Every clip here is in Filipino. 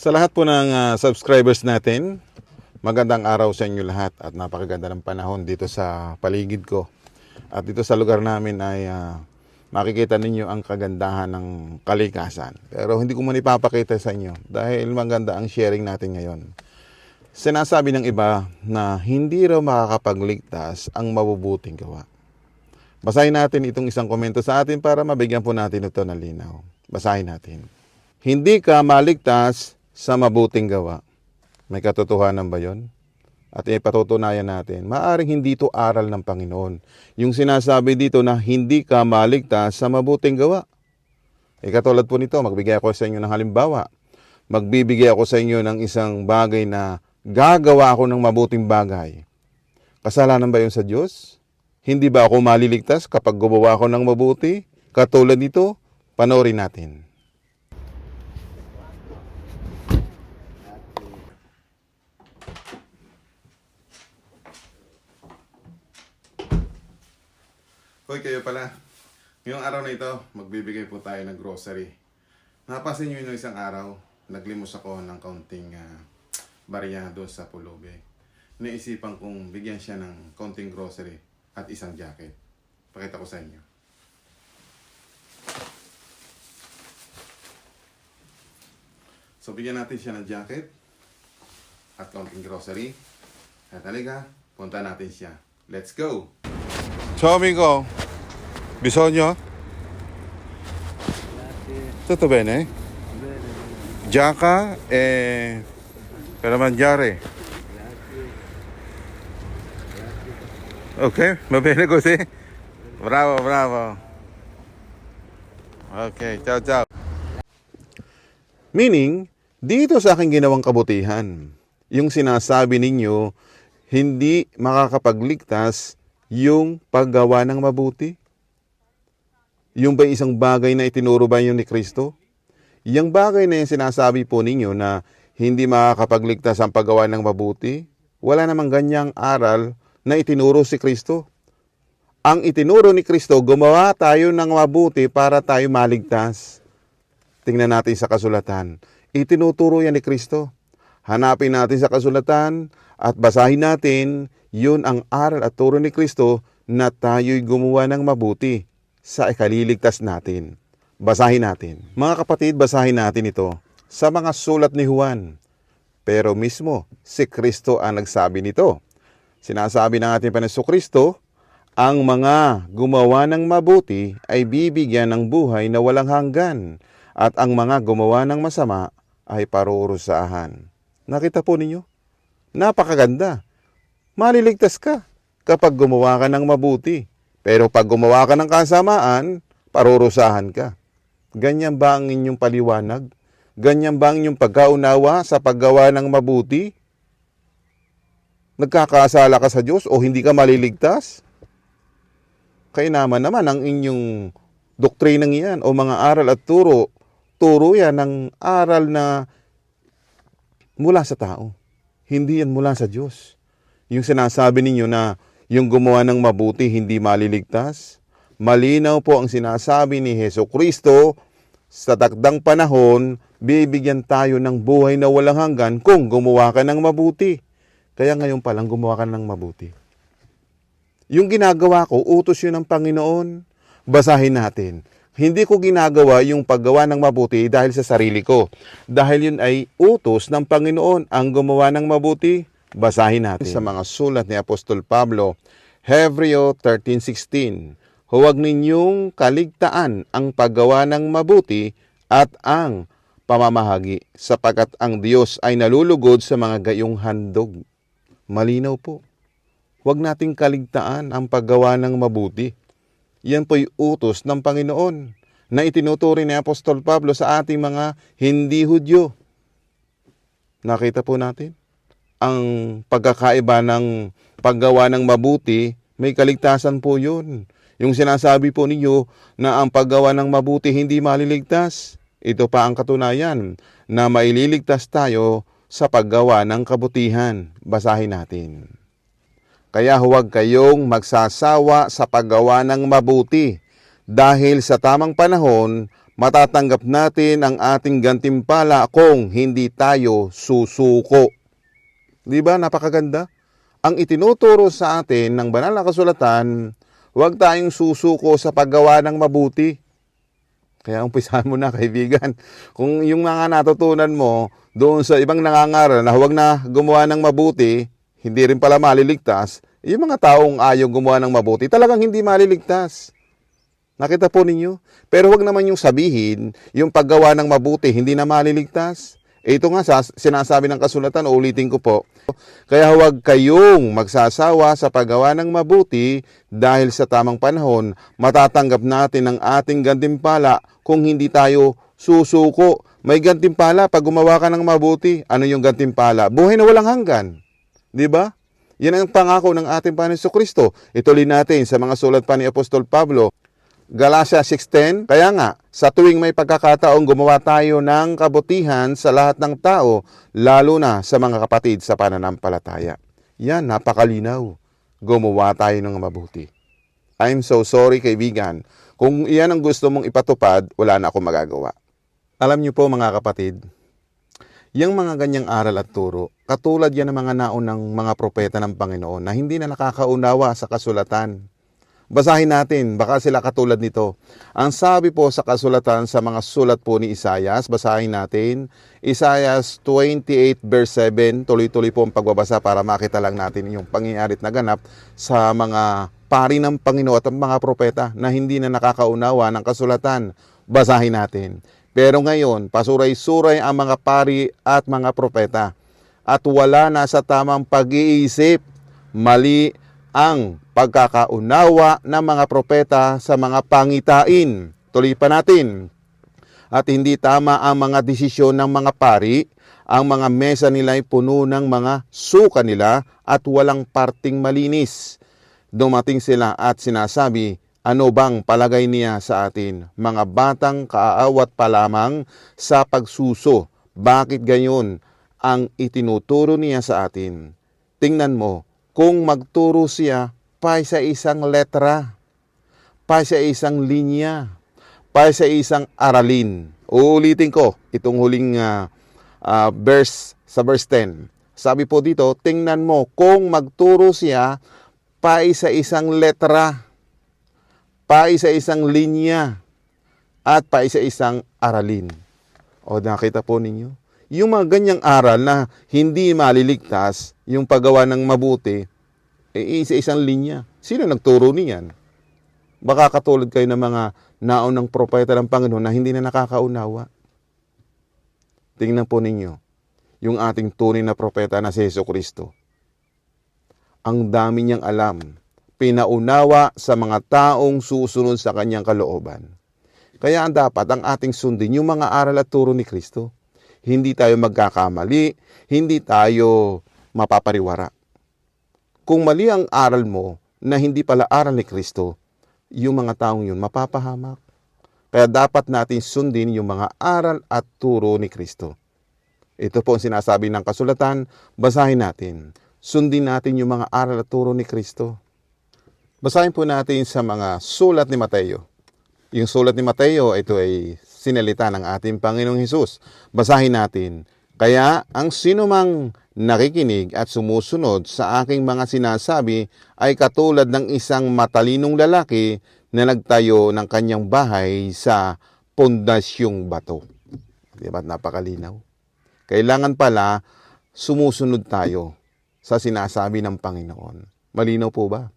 Sa lahat po ng ah, subscribers natin, magandang araw sa inyo lahat at napakaganda ng panahon dito sa paligid ko. At dito sa lugar namin ay ah, makikita ninyo ang kagandahan ng kalikasan. Pero hindi ko muna ipapakita sa inyo dahil maganda ang sharing natin ngayon. Sinasabi ng iba na hindi raw makakapagligtas ang mabubuting gawa. Basahin natin itong isang komento sa atin para mabigyan po natin ito ng linaw. Basahin natin. Hindi ka maligtas sa mabuting gawa. May katotohanan ba yon? At ipatutunayan natin, maaring hindi ito aral ng Panginoon. Yung sinasabi dito na hindi ka maligtas sa mabuting gawa. E po nito, magbigay ako sa inyo ng halimbawa. Magbibigay ako sa inyo ng isang bagay na gagawa ako ng mabuting bagay. Kasalanan ba yun sa Diyos? Hindi ba ako maliligtas kapag gumawa ako ng mabuti? Katulad nito, panoorin natin. Hoy, kayo pala. Ngayong araw na ito, magbibigay po tayo ng grocery. Napasin nyo yung isang araw, naglimos ako ng kaunting uh, barya doon sa pulubi. Naisipan kong bigyan siya ng kaunting grocery at isang jacket. Pakita ko sa inyo. So, bigyan natin siya ng jacket at kaunting grocery. At halika, punta natin siya. Let's go! Ciao amico, bisogno? Tutto bene? Giacca e per mangiare. Ok, va bene così? Bravo, bravo. Ok, ciao ciao. Meaning, dito sa aking ginawang kabutihan, yung sinasabi ninyo, hindi makakapagligtas yung paggawa ng mabuti? Yung ba isang bagay na itinuro ba yun ni Kristo? Yung bagay na yung sinasabi po ninyo na hindi makakapagligtas ang paggawa ng mabuti, wala namang ganyang aral na itinuro si Kristo. Ang itinuro ni Kristo, gumawa tayo ng mabuti para tayo maligtas. Tingnan natin sa kasulatan. Itinuturo yan ni Kristo. Hanapin natin sa kasulatan at basahin natin, yun ang aral at turo ni Kristo na tayo'y gumawa ng mabuti sa ikaliligtas natin. Basahin natin. Mga kapatid, basahin natin ito sa mga sulat ni Juan. Pero mismo, si Kristo ang nagsabi nito. Sinasabi ng ating Panginoon Kristo, ang mga gumawa ng mabuti ay bibigyan ng buhay na walang hanggan at ang mga gumawa ng masama ay parurusahan. Nakita po ninyo? Napakaganda. Maliligtas ka kapag gumawa ka ng mabuti. Pero pag gumawa ka ng kasamaan, parurusahan ka. Ganyan ba ang inyong paliwanag? Ganyan ba ang inyong pagkaunawa sa paggawa ng mabuti? Nagkakasala ka sa Diyos o hindi ka maliligtas? Kaya naman naman ang inyong doktrinang iyan o mga aral at turo, turo yan ng aral na mula sa tao. Hindi yan mula sa Diyos. Yung sinasabi ninyo na yung gumawa ng mabuti hindi maliligtas, malinaw po ang sinasabi ni Heso Kristo sa takdang panahon, bibigyan tayo ng buhay na walang hanggan kung gumawa ka ng mabuti. Kaya ngayon pa lang gumawa ka ng mabuti. Yung ginagawa ko, utos yun ng Panginoon. Basahin natin. Hindi ko ginagawa yung paggawa ng mabuti dahil sa sarili ko. Dahil yun ay utos ng Panginoon ang gumawa ng mabuti. Basahin natin. Sa mga sulat ni Apostol Pablo, Hebreo 13.16 Huwag ninyong kaligtaan ang paggawa ng mabuti at ang pamamahagi sapagkat ang Diyos ay nalulugod sa mga gayong handog. Malinaw po. Huwag nating kaligtaan ang paggawa ng mabuti. Yan po'y utos ng Panginoon na itinuturi ni Apostol Pablo sa ating mga hindi Hudyo. Nakita po natin ang pagkakaiba ng paggawa ng mabuti, may kaligtasan po yun. Yung sinasabi po ninyo na ang paggawa ng mabuti hindi maliligtas, ito pa ang katunayan na maililigtas tayo sa paggawa ng kabutihan. Basahin natin. Kaya huwag kayong magsasawa sa paggawa ng mabuti dahil sa tamang panahon matatanggap natin ang ating gantimpala kung hindi tayo susuko. Di ba? Napakaganda. Ang itinuturo sa atin ng banal na kasulatan, huwag tayong susuko sa paggawa ng mabuti. Kaya umpisahan mo na kaibigan. Kung yung mga natutunan mo doon sa ibang nangangaral na huwag na gumawa ng mabuti, hindi rin pala maliligtas, yung mga taong ayaw gumawa ng mabuti, talagang hindi maliligtas. Nakita po ninyo? Pero huwag naman yung sabihin, yung paggawa ng mabuti, hindi na maliligtas. Eh, ito nga, sa, sinasabi ng kasulatan, ulitin ko po. Kaya huwag kayong magsasawa sa paggawa ng mabuti dahil sa tamang panahon, matatanggap natin ang ating gantimpala kung hindi tayo susuko. May gantimpala pag gumawa ka ng mabuti. Ano yung gantimpala? Buhay na walang hanggan. Di ba? Yan ang pangako ng ating Panginoon Kristo. Ituloy natin sa mga sulat pa ni Apostol Pablo. Galatia 6.10, kaya nga, sa tuwing may pagkakataong gumawa tayo ng kabutihan sa lahat ng tao, lalo na sa mga kapatid sa pananampalataya. Yan, napakalinaw. Gumawa tayo ng mabuti. I'm so sorry, kaibigan. Kung iyan ang gusto mong ipatupad, wala na akong magagawa. Alam niyo po, mga kapatid, Yang mga ganyang aral at turo, katulad yan ng mga naunang mga propeta ng Panginoon na hindi na nakakaunawa sa kasulatan. Basahin natin, baka sila katulad nito. Ang sabi po sa kasulatan sa mga sulat po ni Isayas, basahin natin. Isayas 28 verse 7, tuloy-tuloy po ang pagbabasa para makita lang natin yung pangyayari at naganap sa mga pari ng Panginoon at ang mga propeta na hindi na nakakaunawa ng kasulatan. Basahin natin. Pero ngayon, pasuray-suray ang mga pari at mga propeta at wala na sa tamang pag-iisip. Mali ang pagkakaunawa ng mga propeta sa mga pangitain. Tuloy pa natin. At hindi tama ang mga desisyon ng mga pari. Ang mga mesa nila ay puno ng mga suka nila at walang parting malinis. Dumating sila at sinasabi, ano bang palagay niya sa atin? Mga batang kaaawat pa lamang sa pagsuso. Bakit gayon ang itinuturo niya sa atin? Tingnan mo, kung magturo siya pa sa isang letra, pa sa isang linya, pa sa isang aralin. Uulitin ko itong huling ah, ah, verse sa verse 10. Sabi po dito, tingnan mo kung magturo siya pa sa isang letra, pa sa isang linya, at pa sa isang aralin. O nakita po ninyo? Yung mga ganyang aral na hindi maliligtas, yung paggawa ng mabuti, eh, isa isang linya. Sino nagturo niyan? Baka katulad kayo ng mga naunang propeta ng Panginoon na hindi na nakakaunawa. Tingnan po ninyo, yung ating tunay na propeta na si Yeso Kristo. Ang dami niyang alam, pinaunawa sa mga taong susunod sa kanyang kalooban. Kaya ang dapat ang ating sundin yung mga aral at turo ni Kristo. Hindi tayo magkakamali, hindi tayo mapapariwara. Kung mali ang aral mo na hindi pala aral ni Kristo, yung mga taong yun mapapahamak. Kaya dapat natin sundin yung mga aral at turo ni Kristo. Ito po ang sinasabi ng kasulatan, basahin natin. Sundin natin yung mga aral at turo ni Kristo. Basahin po natin sa mga sulat ni Mateo. Yung sulat ni Mateo, ito ay sinalita ng ating Panginoong Hesus. Basahin natin. Kaya ang sinumang nakikinig at sumusunod sa aking mga sinasabi ay katulad ng isang matalinong lalaki na nagtayo ng kanyang bahay sa pondasyong bato. Di ba? Napakalinaw. Kailangan pala sumusunod tayo sa sinasabi ng Panginoon. Malinaw po ba?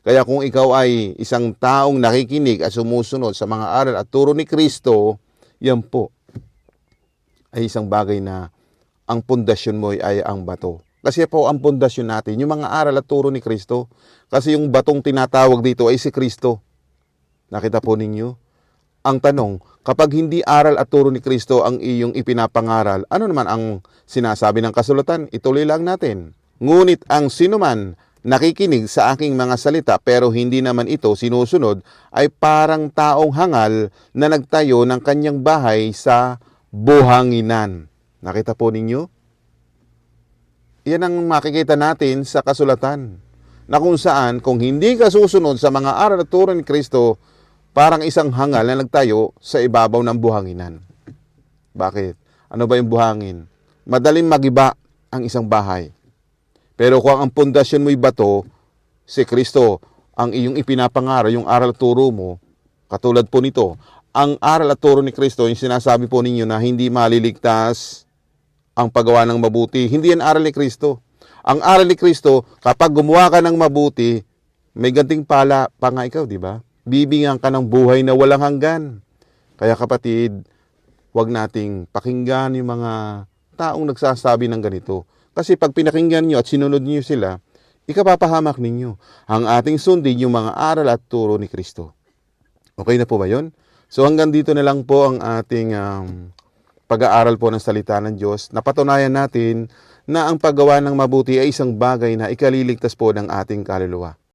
Kaya kung ikaw ay isang taong nakikinig at sumusunod sa mga aral at turo ni Kristo, yan po ay isang bagay na ang pundasyon mo ay ang bato. Kasi po ang pundasyon natin, yung mga aral at turo ni Kristo. Kasi yung batong tinatawag dito ay si Kristo. Nakita po ninyo? Ang tanong, kapag hindi aral at turo ni Kristo ang iyong ipinapangaral, ano naman ang sinasabi ng kasulatan? Ituloy lang natin. Ngunit ang sinuman nakikinig sa aking mga salita pero hindi naman ito sinusunod ay parang taong hangal na nagtayo ng kanyang bahay sa buhanginan. Nakita po ninyo? Yan ang makikita natin sa kasulatan na kung saan kung hindi ka susunod sa mga aral at turo ni Kristo, parang isang hangal na nagtayo sa ibabaw ng buhanginan. Bakit? Ano ba yung buhangin? Madaling magiba ang isang bahay. Pero kung ang pundasyon mo'y bato, si Kristo, ang iyong ipinapangaral, yung aral turo mo, katulad po nito, ang aral at turo ni Kristo, yung sinasabi po ninyo na hindi maliligtas ang paggawa ng mabuti. Hindi yan aral ni Kristo. Ang aral ni Kristo, kapag gumawa ka ng mabuti, may ganting pala pa nga ikaw, di ba? Bibingan ka ng buhay na walang hanggan. Kaya kapatid, huwag nating pakinggan yung mga taong nagsasabi ng ganito. Kasi pag pinakinggan nyo at sinunod nyo sila, ikapapahamak ninyo. Ang ating sundin yung mga aral at turo ni Kristo. Okay na po ba yon? So hanggang dito na lang po ang ating um, pag-aaral po ng salita ng Diyos. Napatunayan natin na ang paggawa ng mabuti ay isang bagay na ikaliligtas po ng ating kaluluwa.